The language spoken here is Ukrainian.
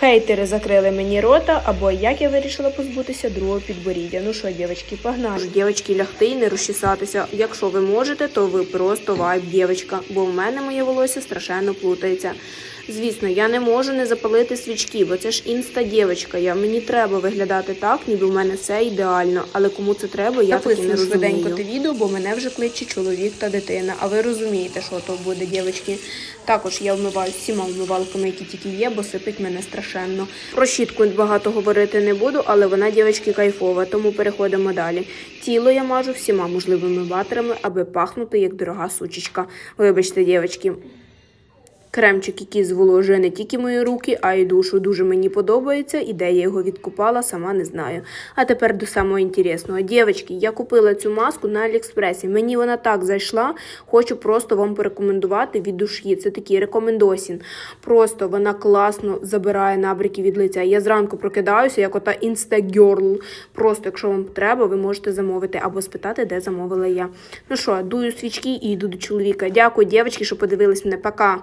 Хейтери закрили мені рота, або як я вирішила позбутися другого підборіддя. Ну що, дівчатки, погнали. Дівчатки, лягти і не розчесатися. Якщо ви можете, то ви просто вайб дівчатка, бо в мене моє волосся страшенно плутається. Звісно, я не можу не запалити свічки, бо це ж інста дівчатка. Я мені треба виглядати так, ніби в мене все ідеально. Але кому це треба, я таки не розумію. швиденько те відео, бо мене вже кличе чоловік та дитина. А ви розумієте, що то буде, дівчатки. Також я вмиваю всіма вмивалками, які тільки є, бо сипить мене страшенно. Про щітку багато говорити не буду, але вона, дівчатки, кайфова, тому переходимо далі. Тіло я мажу всіма можливими ватерами, аби пахнути як дорога сучечка. Вибачте, дівчатки. Кремчик, який зволожує не тільки мої руки, а й душу. Дуже мені подобається, і де я його відкупала, сама не знаю. А тепер до самого інтересного. Дівчатки, я купила цю маску на Аліекспресі. Мені вона так зайшла. Хочу просто вам порекомендувати від душі. Це такий рекомендосін. Просто вона класно забирає набряки від лиця. Я зранку прокидаюся, як ота інстагерл. Просто, якщо вам треба, ви можете замовити або спитати, де замовила я. Ну що, дую свічки і йду до чоловіка. Дякую, дівчатки, що подивились мене. Пока.